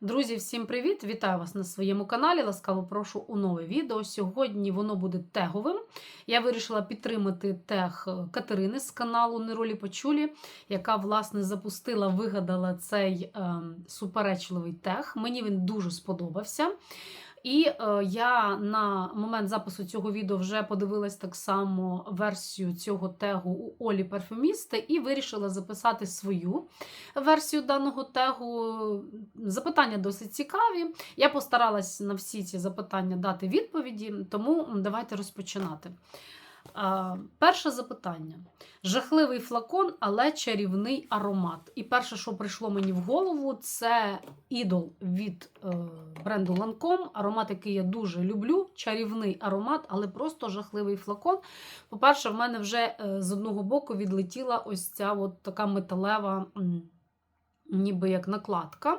Друзі, всім привіт! Вітаю вас на своєму каналі. Ласкаво прошу у нове відео. Сьогодні воно буде теговим. Я вирішила підтримати тег Катерини з каналу Неролі Почулі, яка, власне, запустила, вигадала цей е, суперечливий тег. Мені він дуже сподобався. І е, я на момент запису цього відео вже подивилась так само версію цього тегу у Олі Парфюмісти і вирішила записати свою версію даного тегу. Запитання досить цікаві. Я постаралась на всі ці запитання дати відповіді, тому давайте розпочинати. А, Перше запитання. Жахливий флакон, але чарівний аромат. І перше, що прийшло мені в голову, це ідол від е, бренду Lancome. Аромат, який я дуже люблю. Чарівний аромат, але просто жахливий флакон. По-перше, в мене вже е, з одного боку відлетіла ось ця от така металева, м, ніби як накладка.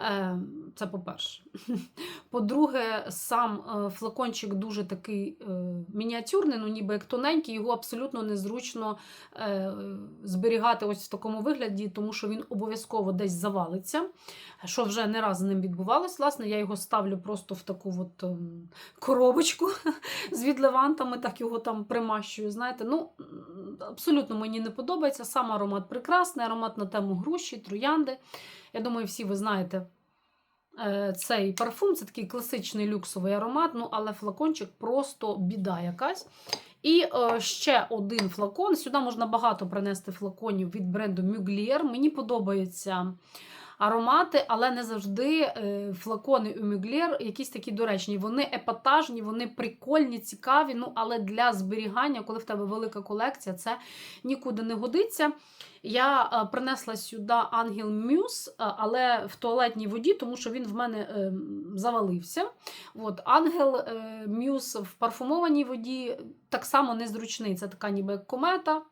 Е, Це по-перше. По-друге, сам е, флакончик дуже такий е, мініатюрний, ну ніби як тоненький, його абсолютно незручно е, зберігати ось в такому вигляді, тому що він обов'язково десь завалиться. Що вже не раз з ним відбувалось. Власне, я його ставлю просто в таку от ем, коробочку з відливантами, так його там примащую. Знаєте, ну абсолютно мені не подобається. Сам аромат прекрасний, аромат на тему груші, троянди. Я думаю, всі ви знаєте е, цей парфум. Це такий класичний люксовий аромат, ну але флакончик просто біда якась. І е, ще один флакон. Сюди можна багато принести флаконів від бренду Mugler. Мені подобаються аромати, але не завжди е, флакони у Mugler якісь такі доречні. Вони епатажні, вони прикольні, цікаві. Ну, але для зберігання, коли в тебе велика колекція, це нікуди не годиться. Я е, принесла сюди Ангел Мюс, але в туалетній воді, тому що він в мене е, завалився. От, Ангел е, Мюс в парфумованій воді так само незручний. Це така ніби комета.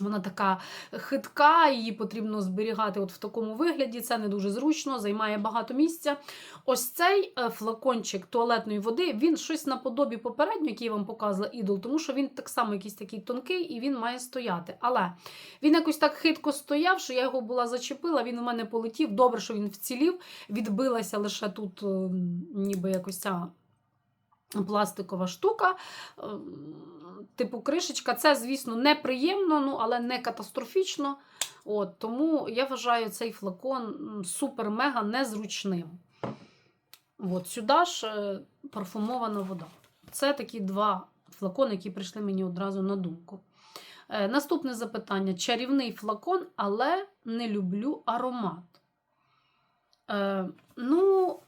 Вона така хитка, її потрібно зберігати от в такому вигляді. Це не дуже зручно, займає багато місця. Ось цей е, флакончик туалетної води, він щось наподобі попереднього, який я вам показувала ідол, тому що він так само якийсь такий тонкий і він має стояти. Але він якось так хитко стояв, що я його була зачепила, він у мене полетів. Добре, що він вцілів, відбилася лише тут, е, ніби якось ця пластикова штука. е, Типу кришечка, це, звісно, неприємно, ну, але не катастрофічно. От, Тому я вважаю цей флакон супер-мега незручним. От, Сюди ж е, парфумована вода. Це такі два флакони, які прийшли мені одразу на думку. Е, Наступне запитання: чарівний флакон, але не люблю аромат. Е, ну,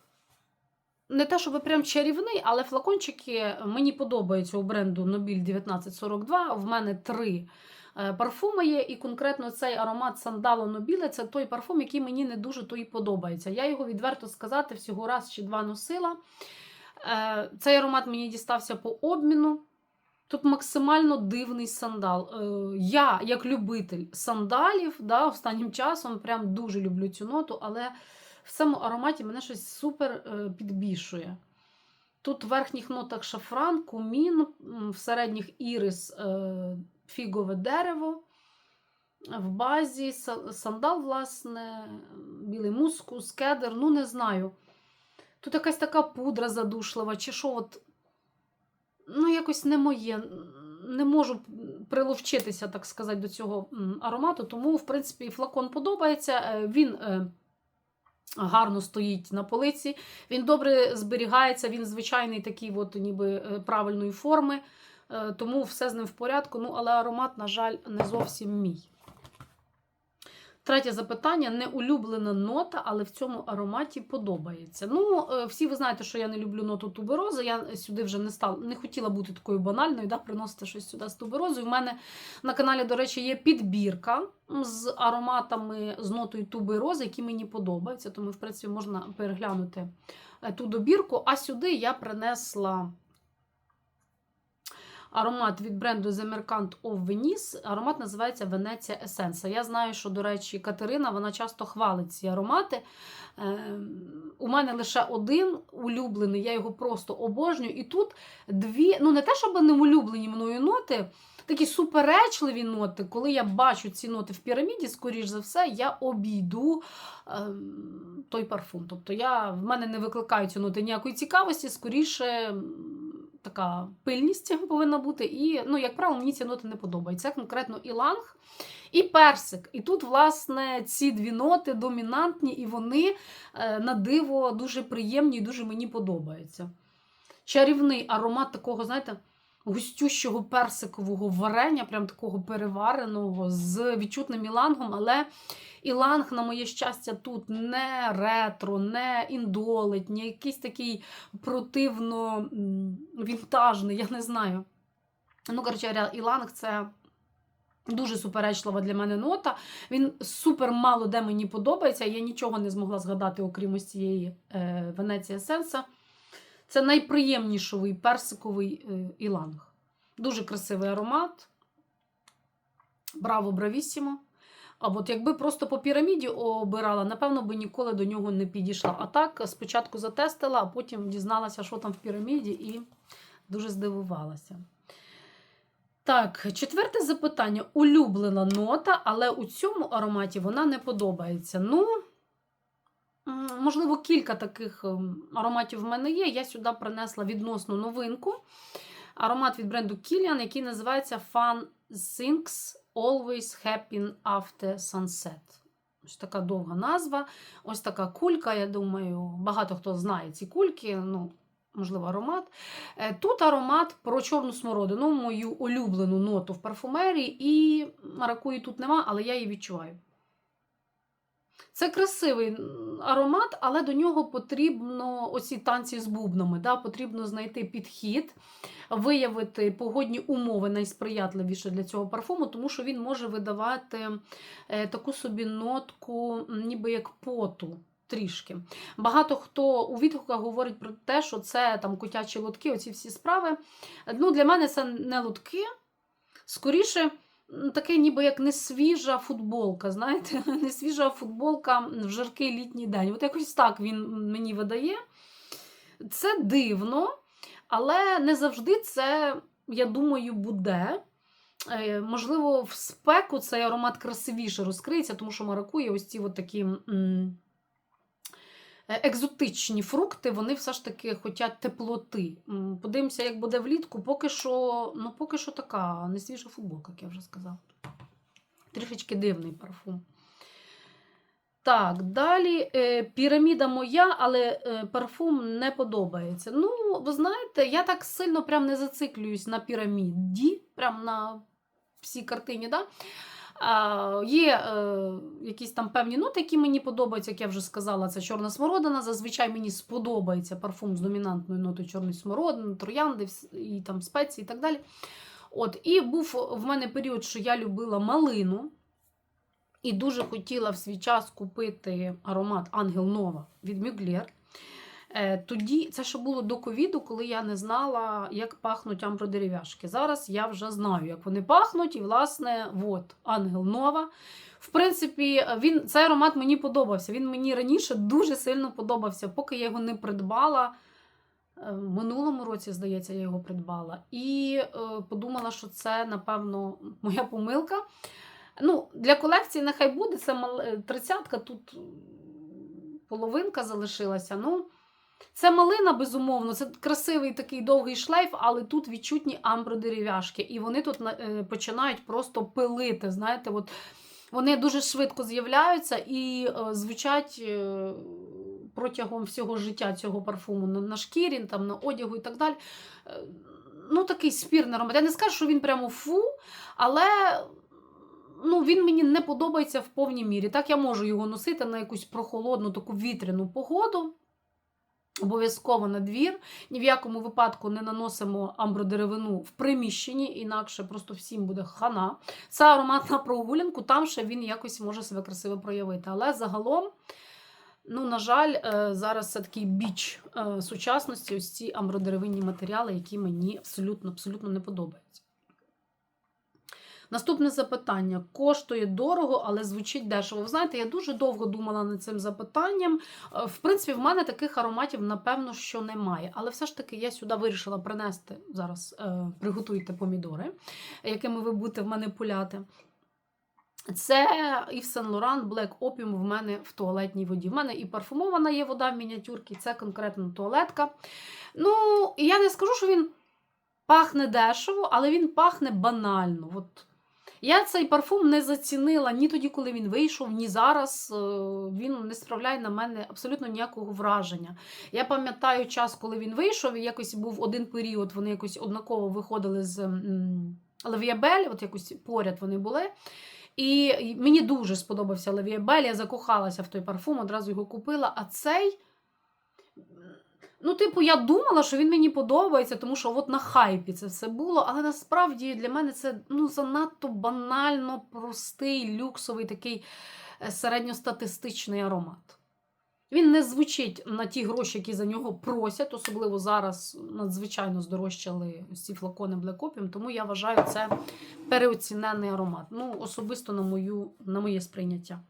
не те, щоб прям чарівний, але флакончики мені подобаються у бренду Nobile 1942. В мене три е, парфуми є, і конкретно цей аромат Сандало Нобіле це той парфум, який мені не дуже то і подобається. Я його відверто сказати всього раз чи два носила. Е, Цей аромат мені дістався по обміну. Тут максимально дивний сандал. Е, Я, як любитель сандалів, да, останнім часом прям дуже люблю цю ноту, але в цьому ароматі мене щось супер е, підбішує. Тут в верхніх нотах шафран, кумін, в середніх ірис е, фігове дерево, в базі сандал, власне, білий мускус, кедр, ну не знаю. Тут якась така пудра задушлива, чи що от, ну, якось не моє. Не можу приловчитися, так сказати, до цього аромату, тому, в принципі, флакон подобається. Е, Він гарно стоїть на полиці, він добре зберігається, він звичайний такий, от, ніби е, правильної форми, е, тому все з ним в порядку. Ну, але аромат, на жаль, не зовсім мій. Третє запитання: не улюблена нота, але в цьому ароматі подобається. Ну, е, всі ви знаєте, що я не люблю ноту туберози. Я сюди вже не стала, не хотіла бути такою банальною, да, приносити щось сюди з туберозою. У мене на каналі, до речі, є підбірка з ароматами з нотою туберози, які мені подобаються. Тому, в принципі, можна переглянути е, ту добірку. А сюди я принесла. Аромат від бренду The Mercant of Venice. Аромат називається Венеція Есенса. Я знаю, що, до речі, Катерина вона часто хвалить ці аромати. Е, у мене лише один улюблений, я його просто обожнюю. І тут дві, ну не те, щоб не улюблені мною ноти, такі суперечливі ноти. Коли я бачу ці ноти в піраміді, скоріш за все, я обійду ем, той парфум. Тобто я, в мене не викликають ці ноти ніякої цікавості, скоріше. Така пильність повинна бути, і, ну, як правило, мені ці ноти не подобаються. Це конкретно іланг і персик. І тут, власне, ці дві ноти домінантні, і вони е, на диво дуже приємні і дуже мені подобаються. Чарівний аромат такого, знаєте, густющого персикового варення, прям такого перевареного, з відчутним ілангом, але іланг, на моє щастя, тут не ретро, не індолить, не якийсь такий противно вінтажний, я не знаю. Ну, коротше, іланг це. Дуже суперечлива для мене нота. Він супер мало де мені подобається. Я нічого не змогла згадати, окрім ось цієї е, Венеція Сенса. Це найприємніший персиковий е, іланг. Дуже красивий аромат. Браво, бравісімо. А от якби просто по піраміді обирала, напевно, би ніколи до нього не підійшла. А так, спочатку затестила, а потім дізналася, що там в піраміді, і дуже здивувалася. Так, четверте запитання. Улюблена нота, але у цьому ароматі вона не подобається. Ну, можливо, кілька таких ем, ароматів в мене є. Я сюди принесла відносну новинку. Аромат від бренду Kilian, який називається Fun Things Always Happen After Sunset. Ось така довга назва. Ось така кулька. Я думаю, багато хто знає ці кульки. Ну, можливо, аромат. Е, Тут аромат про чорну смородину, мою улюблену ноту в парфумерії, і маракуї тут нема, але я її відчуваю. Це красивий аромат, але до нього потрібно оці танці з бубнами. Да? Потрібно знайти підхід, виявити погодні умови найсприятливіше для цього парфуму, тому що він може видавати е, таку собі нотку, ніби як поту. Трішки. Багато хто у відгуках говорить про те, що це там котячі лотки, оці всі справи. Ну, Для мене це не лотки. Скоріше, таке ніби як не свіжа футболка. Знаєте, не свіжа футболка в жаркий літній день. От якось так він мені видає. Це дивно, але не завжди це, я думаю, буде. Е, Можливо, в спеку цей аромат красивіше розкриється, тому що маракує ось ці от такі. Е, Екзотичні фрукти, вони все ж таки хочуть теплоти. Подивимося, як буде влітку. Поки що, ну, поки що така не свіжа футболка, як я вже сказала. Трішечки дивний парфум. Так, далі е, піраміда моя, але е, парфум не подобається. Ну, ви знаєте, я так сильно прям не зациклююсь на піраміді, прям на всій картині. Да? Є е, якісь там певні ноти, які мені подобаються, як я вже сказала, це чорна смородина. Зазвичай мені сподобається парфум з домінантною нотою чорної смородини, троянди і там спеції і так далі. От, і був в мене період, що я любила малину. І дуже хотіла в свій час купити аромат Ангел Нова від Мюглєр. Е, Тоді це ще було до ковіду, коли я не знала, як пахнуть амбродерев'яшки. Зараз я вже знаю, як вони пахнуть, і, власне, от, Ангел Нова. В принципі, він, цей аромат мені подобався. Він мені раніше дуже сильно подобався, поки я його не придбала. Е, минулому році, здається, я його придбала. І е, подумала, що це, напевно, моя помилка. Ну, Для колекції нехай буде, це тридцятка, тут половинка залишилася. Ну, це малина, безумовно, це красивий такий довгий шлейф, але тут відчутні амбродерев'яшки. І вони тут е, починають просто пилити. Знаєте, от вони дуже швидко з'являються і е, звучать е, протягом всього життя цього парфуму на, шкірі, там, на одягу і так далі. Ну, такий спірний аромат. Я не скажу, що він прямо фу, але ну, він мені не подобається в повній мірі. Так я можу його носити на якусь прохолодну, таку вітряну погоду. Обов'язково на двір. Ні в якому випадку не наносимо амбродеревину в приміщенні, інакше просто всім буде хана. Це аромат на прогулянку, там ще він якось може себе красиво проявити. Але загалом, ну, на жаль, е, зараз це такий біч е, сучасності, ось ці амбродеревинні матеріали, які мені абсолютно, абсолютно не подобаються. Наступне запитання: коштує дорого, але звучить дешево. Ви знаєте, я дуже довго думала над цим запитанням. Е, В принципі, в мене таких ароматів, напевно, що немає. Але все ж таки я сюди вирішила принести зараз. е, Приготуйте помідори, якими ви будете в мене пуляти. Це Yves Saint Laurent Black Opium в мене в туалетній воді. В мене і парфумована є вода в мініатюрці, це конкретно туалетка. Ну, я не скажу, що він пахне дешево, але він пахне банально. От. Я цей парфум не зацінила ні тоді, коли він вийшов, ні зараз. Е, Він не справляє на мене абсолютно ніякого враження. Я пам'ятаю час, коли він вийшов, і якось був один період, вони якось однаково виходили з Лавіабель, от якось поряд вони були. І мені дуже сподобався Лавіабель, я закохалася в той парфум, одразу його купила. А цей. Ну, типу, я думала, що він мені подобається, тому що от на хайпі це все було. Але насправді для мене це ну, занадто банально простий, люксовий такий е, середньостатистичний аромат. Він не звучить на ті гроші, які за нього просять, особливо зараз надзвичайно здорожчали ці флакони Opium, тому я вважаю це переоцінений аромат. Ну, особисто на, мою, на моє сприйняття.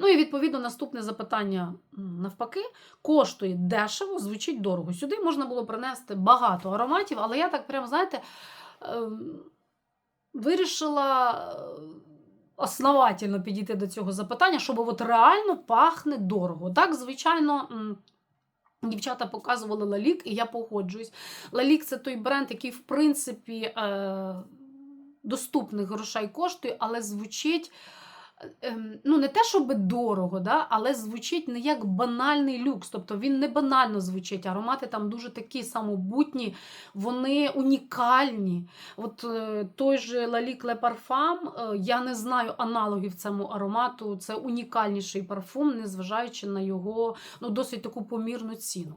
Ну і відповідно наступне запитання навпаки, коштує дешево, звучить дорого. Сюди можна було принести багато ароматів, але я так прямо, знаєте, ем, вирішила е, основательно підійти до цього запитання, щоб от реально пахне дорого. Так, звичайно. Дівчата показували Лалік, і я погоджуюсь. Лалік це той бренд, який, в принципі, е, доступних грошей коштує, але звучить ну, не те, щоб дорого, да, але звучить не як банальний люкс. Тобто він не банально звучить. Аромати там дуже такі самобутні, вони унікальні. От е, той же Лалік Ле Парфам, е, я не знаю аналогів цьому аромату. Це унікальніший парфум, незважаючи на його ну, досить таку помірну ціну.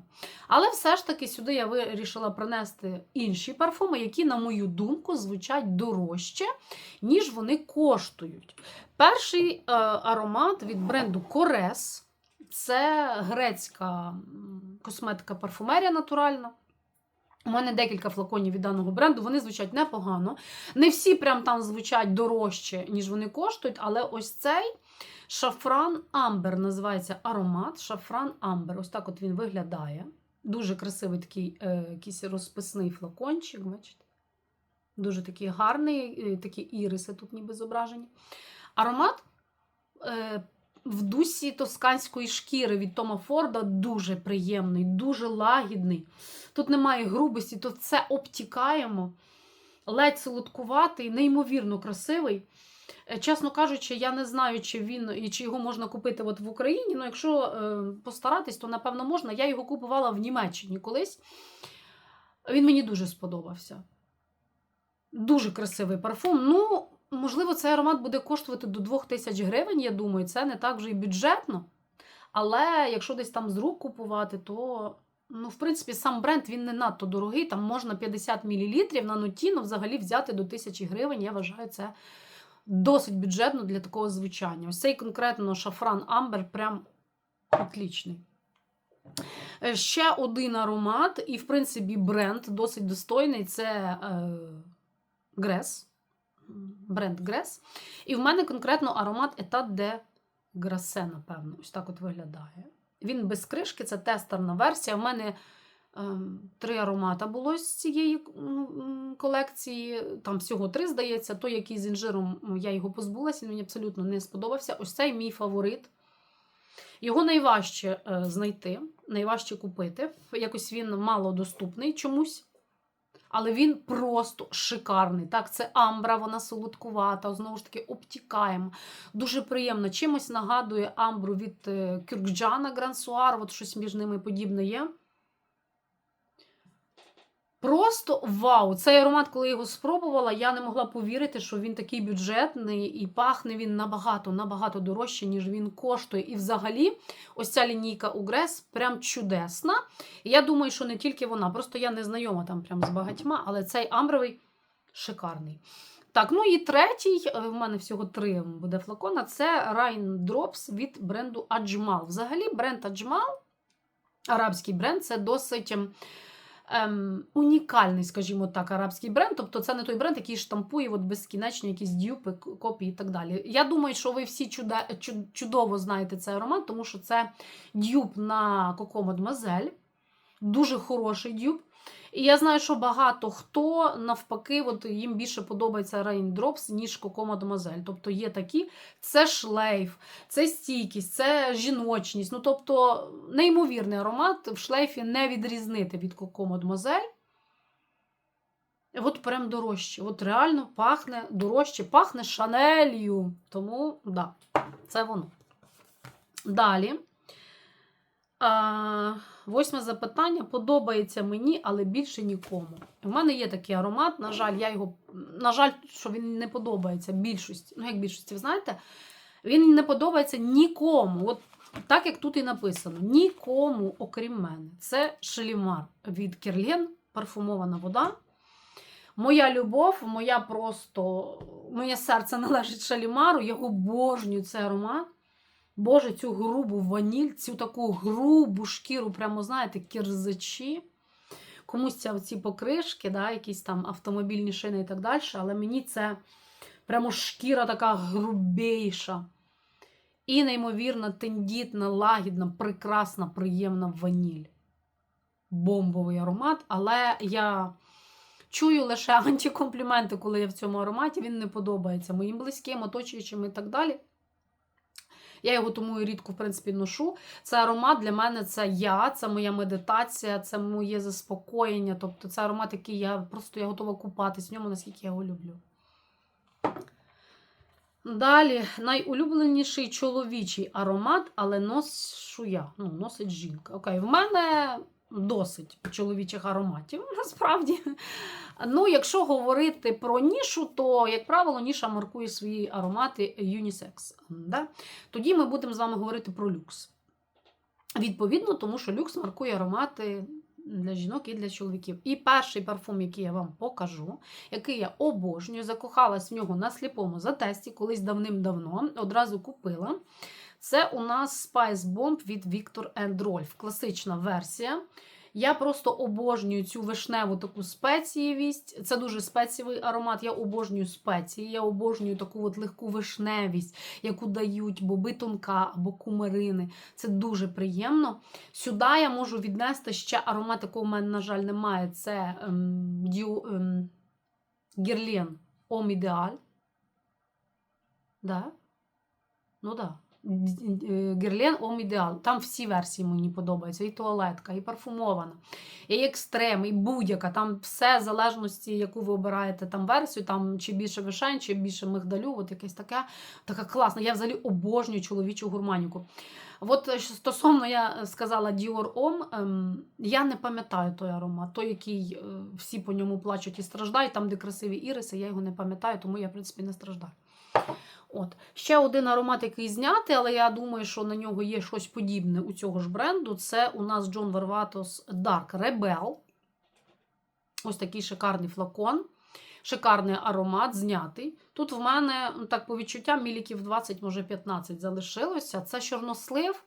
Але все ж таки сюди я вирішила принести інші парфуми, які, на мою думку, звучать дорожче, ніж вони коштують. Перший е, аромат від бренду Корес. Це грецька косметика парфумерія натуральна. У мене декілька флаконів від даного бренду, вони звучать непогано. Не всі прям там звучать дорожче, ніж вони коштують, але ось цей шафран Амбер називається аромат. Шафран Амбер. Ось так от він виглядає. Дуже красивий такий е, якийсь розписний флакончик. Бачите? Дуже такий гарний, е, такі іриси тут ніби зображені. Аромат е, в дусі тосканської шкіри від Тома Форда дуже приємний, дуже лагідний. Тут немає грубості, тут все обтікаємо. Ледь солодкуватий, неймовірно красивий. Е, Чесно кажучи, я не знаю, чи він чи його можна купити от в Україні. Ну, якщо е, постаратись, то напевно можна. Я його купувала в Німеччині колись. Він мені дуже сподобався. Дуже красивий парфум. Ну, можливо, цей аромат буде коштувати до 2000 гривень, я думаю, це не так вже і бюджетно. Але якщо десь там з рук купувати, то, ну, в принципі, сам бренд він не надто дорогий. Там можна 50 мл на нутіно взагалі взяти до 1000 гривень. Я вважаю, це досить бюджетно для такого звучання. Ось цей конкретно шафран Амбер прям отлічний. Е, Ще один аромат, і, в принципі, бренд досить достойний це е, Грес. Бренд Грес. І в мене конкретно аромат Etat de Grasse, напевно. Ось так от виглядає. Він без кришки, це тестерна версія. В мене ем, три аромата було з цієї колекції. Там всього три, здається. Той, який з інжиром, я його позбулася, він мені абсолютно не сподобався. Ось цей мій фаворит. Його найважче е, знайти, найважче купити. Якось він мало доступний чомусь. Але він просто шикарний. Так, це амбра, вона солодкувата, знову ж таки, обтікаємо. Дуже приємно. Чимось нагадує амбру від е, Кюркджана Грансуар, от щось між ними подібне є. Просто вау! Цей аромат, коли я його спробувала, я не могла повірити, що він такий бюджетний і пахне він набагато, набагато дорожче, ніж він коштує. І взагалі, ось ця лінійка Угрес прям чудесна. І я думаю, що не тільки вона, просто я не знайома там прям з багатьма, але цей амбровий шикарний. Так, ну і третій, е, в мене всього три буде флакона, це Rain Drops від бренду Ajmal. Взагалі, бренд Ajmal, арабський бренд, це досить ем, унікальний, скажімо так, арабський бренд. Тобто це не той бренд, який штампує от безкінечні якісь дюпи, копії і так далі. Я думаю, що ви всі чуда, чу- чудово знаєте цей аромат, тому що це дюп на Коко Mademoiselle. Дуже хороший дюп. І я знаю, що багато хто навпаки, от їм більше подобається Raindrops, ніж Coco Mademoiselle. Тобто є такі, це шлейф, це стійкість, це жіночність. Ну, тобто, неймовірний аромат в шлейфі не відрізнити від Coco Mademoiselle. От прям дорожче. От реально пахне дорожче, пахне шанелью. Тому, да, це воно. Далі. Восьме запитання. Подобається мені, але більше нікому. У мене є такий аромат. На жаль, я його. На жаль, що він не подобається більшості. Ну, як більшості, ви знаєте, він не подобається нікому. От так, як тут і написано: нікому, окрім мене. Це шелімар від Керлен, парфумована вода. Моя любов, моя просто, моє серце належить шалімару, я обожнюю цей аромат. Боже, цю грубу ваніль, цю таку грубу шкіру, прямо, знаєте, кірзачі. Комусь ці покришки, да, якісь там автомобільні шини і так далі, але мені це прямо шкіра така грубейша. І неймовірно тендітна, лагідна, прекрасна, приємна ваніль. Бомбовий аромат, але я чую лише антикомпліменти, коли я в цьому ароматі. Він не подобається моїм близьким, оточуючим і так далі. Я його тому і рідко, в принципі, ношу. Це аромат для мене це я, це моя медитація, це моє заспокоєння. Тобто це аромат, який я просто я готова купатись в ньому, наскільки я його люблю. Далі, найулюбленіший чоловічий аромат, але ношу я. Ну, носить жінка. Окей, в мене досить чоловічих ароматів, насправді. Ну, якщо говорити про нішу, то, як правило, ніша маркує свої аромати юнісекс. Да? Тоді ми будемо з вами говорити про люкс. Відповідно, тому що люкс маркує аромати для жінок і для чоловіків. І перший парфум, який я вам покажу, який я обожнюю, закохалась в нього на сліпому затесті, колись давним-давно, одразу купила. Це у нас Spice Bomb від Victor Rolf. Класична версія. Я просто обожнюю цю вишневу таку спецієвість. Це дуже спецієвий аромат. Я обожнюю спеції, я обожнюю таку от легку вишневість, яку дають боби тонка або кумарини. Це дуже приємно. Сюди я можу віднести ще аромат, якого в мене, на жаль, немає. Це ем, ем, Герлен Ом Ідеаль. Ну да. Герлен Ом Ідеал. Там всі версії мені подобаються. І туалетка, і парфумована, і екстрем, і будь-яка. Там все в залежності, яку ви обираєте там версію, там чи більше вишень, чи більше мигдалю, от якесь таке. Така класна. Я взагалі обожнюю чоловічу гурманіку. От е, стосовно я сказала Dior Homme, ем, я не пам'ятаю той аромат, той, який е, всі по ньому плачуть і страждають, там, де красиві іриси, я його не пам'ятаю, тому я, в принципі, не страждаю. От. Ще один аромат, який знятий, але я думаю, що на нього є щось подібне у цього ж бренду. Це у нас Джон Варватос Dark Rebel. Ось такий шикарний флакон. Шикарний аромат, знятий. Тут в мене, ну, так по відчуттям, міліків 20, може 15 залишилося. Це чорнослив,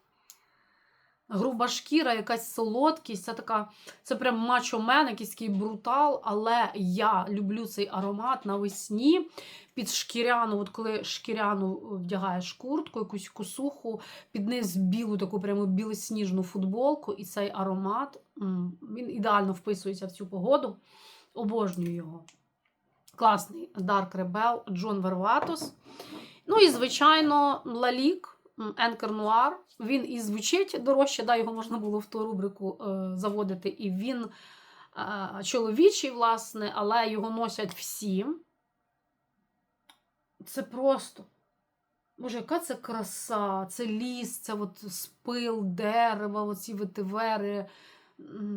груба шкіра, якась солодкість. Це така, це прям мачо-мен, якийсь такий брутал. Але я люблю цей аромат навесні під шкіряну, от коли шкіряну вдягаєш куртку, якусь косуху, під низ білу, таку прямо білосніжну футболку, і цей аромат він ідеально вписується в цю погоду. Обожнюю його. Класний Dark Rebel Джон Верватос. Ну і, звичайно, Лалік, Енкер Нуар. Він і звучить дорожче, да, його можна було в ту рубрику е, заводити. І він е, чоловічий, власне, але його носять всі. Це просто. Боже, яка це краса, це ліс, це от спил, дерева, оці ветивери,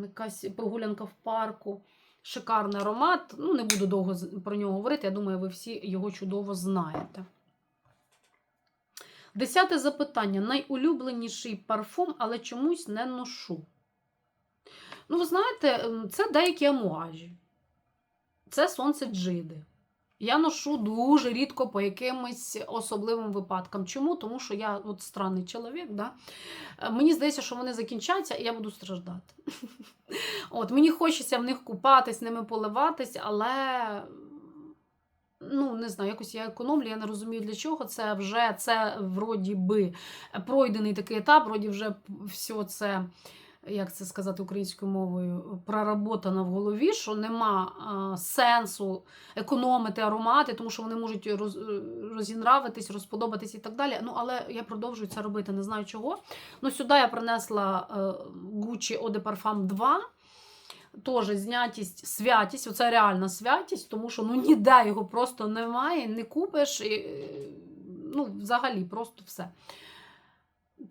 якась прогулянка в парку. Шикарний аромат. Ну, не буду довго про нього говорити. Я думаю, ви всі його чудово знаєте. Десяте запитання. Найулюбленіший парфум, але чомусь не ношу. Ну, ви знаєте, ем, це деякі амуажі. Це сонце джиди. Я ношу дуже рідко по якимось особливим випадкам. Чому? Тому що я от странний чоловік. Да? Е, Мені здається, що вони закінчаться, і я буду страждати. От, Мені хочеться в них купатись, ними поливатись, але ну, не знаю, якось я економлю, я не розумію для чого. Це вже це вроді би пройдений такий етап, вроді вже все це. Як це сказати українською мовою, проработано в голові, що нема а, сенсу економити аромати, тому що вони можуть роз, розінравитись, розподобатись і так далі. Ну, але я продовжую це робити, не знаю чого. Ну, сюди я принесла е, Gucci Eau de Parfum 2. Теж знятість, святість, оце реальна святість, тому що ну, ніде його просто немає, не купиш. І, ну, взагалі, просто все.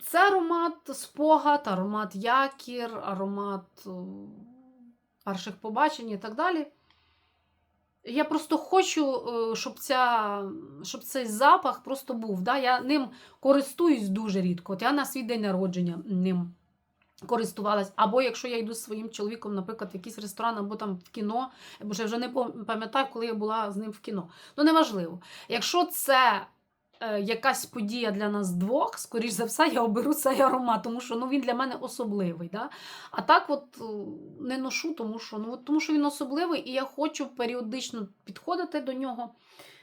Це аромат спогад, аромат якір, аромат перших побачень і так далі. Я просто хочу, щоб, ця, щоб цей запах просто був. Да? Я ним користуюсь дуже рідко. От я на свій день народження ним користувалась. Або якщо я йду з своїм чоловіком, наприклад, в якийсь ресторан, або там в кіно, бо я вже не пам'ятаю, коли я була з ним в кіно. Ну, неважливо. Якщо це е, якась подія для нас двох, скоріш за все, я оберу цей аромат, тому що ну, він для мене особливий. Да? А так от е, не ношу, тому що, ну, от, тому що він особливий, і я хочу періодично підходити до нього.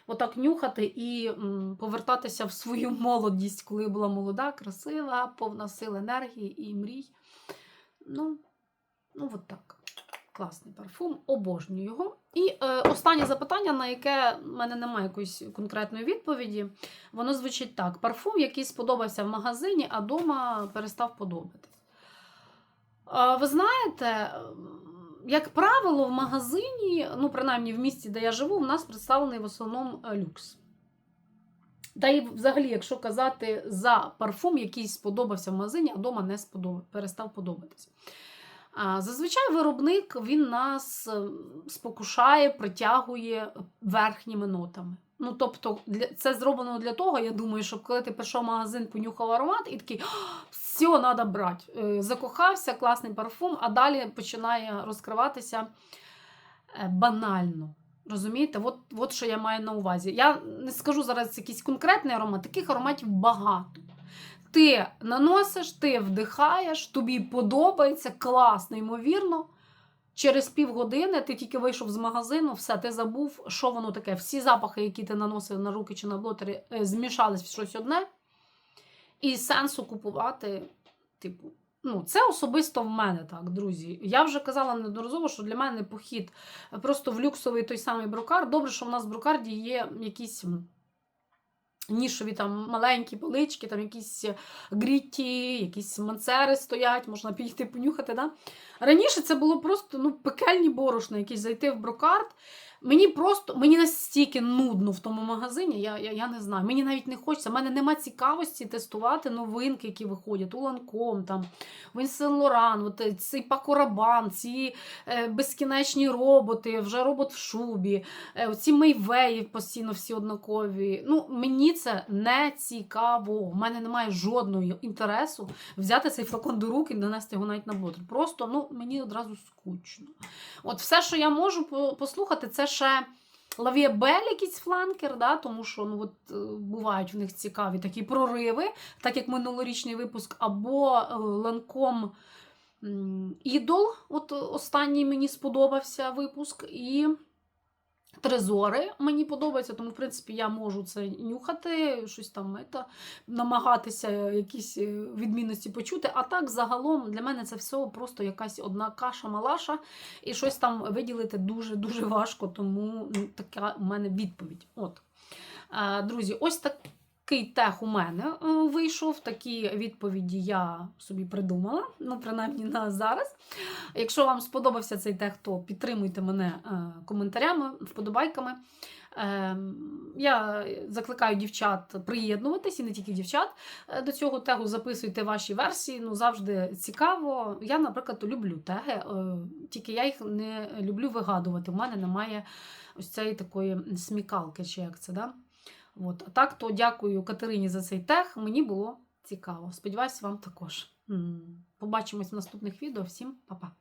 Отак нюхати і м, повертатися в свою молодість, коли я була молода, красива, повна сил енергії і мрій. Ну, ну от так. Класний парфум, обожнюю його. І е, останнє запитання, на яке в мене немає якоїсь конкретної відповіді, воно звучить так: парфум, який сподобався в магазині, а вдома перестав подобатись. Е, ви знаєте, як правило, в магазині, ну, принаймні в місті, де я живу, в нас представлений в основному е, люкс. Та й взагалі, якщо казати за парфум, який сподобався в магазині, а вдома не сподобав, перестав подобатися. Зазвичай виробник він нас е, спокушає, притягує верхніми нотами. Ну, тобто, це зроблено для того, я думаю, щоб коли ти прийшов в магазин, понюхав аромат і такий все, треба брати. Е, закохався, класний парфум, а далі починає розкриватися е, банально. Розумієте, от, от що я маю на увазі. Я не скажу зараз якийсь конкретний аромат, таких ароматів багато. Ти наносиш, ти вдихаєш, тобі подобається, класно, ймовірно. Через півгодини ти тільки вийшов з магазину, все, ти забув, що воно таке. Всі запахи, які ти наносив на руки чи на блотери, е, змішались в щось одне. І сенсу купувати, типу, ну, це особисто в мене так, друзі. Я вже казала неодноразово, що для мене похід просто в люксовий той самий брокар. Добре, що в нас в брокарді є якісь. Нішові там маленькі полички, там якісь грітті, якісь манцери стоять, можна підійти понюхати. Да? Раніше це було просто ну, пекельні борошна, якісь зайти в брокарт. Мені просто мені настільки нудно в тому магазині, я я, я не знаю. Мені навіть не хочеться. У мене нема цікавості тестувати новинки, які виходять. У Ланком, там, Вінсен Лоран, от цей Пакорабан, ці е, безкінечні роботи, вже робот в шубі, е, ці мейвеї постійно всі однакові. Ну, Мені це не цікаво. У мене немає жодного інтересу взяти цей флакон до рук і донести його навіть на ботр. Просто ну, мені одразу скучно. От все, що я можу послухати, це ще лавіабель, якийсь фланкер, да, тому що ну, от, е, бувають в них цікаві такі прориви, так як минулорічний випуск, або е, ланком ідол. От Останній мені сподобався випуск. І Трезори мені подобається, тому, в принципі, я можу це нюхати, щось там це, намагатися якісь е, відмінності почути. А так, загалом, для мене це все просто якась одна каша-малаша, і щось там виділити дуже-дуже важко, тому ну, така у мене відповідь. От. Друзі, ось так. Такий тех у мене е, вийшов, такі відповіді я собі придумала, ну, принаймні на зараз. Якщо вам сподобався цей тех, то підтримуйте мене е, коментарями, вподобайками. Ем, я закликаю дівчат приєднуватись і не тільки дівчат е, до цього тегу. Записуйте ваші версії. Ну, завжди цікаво. Я, наприклад, люблю теги, тільки я їх не люблю вигадувати. У мене немає ось цієї такої смікалки, чи як це. да? От. А так, то дякую Катерині за цей тех. Мені було цікаво. Сподіваюсь, вам також. Побачимось в наступних відео. Всім па-па!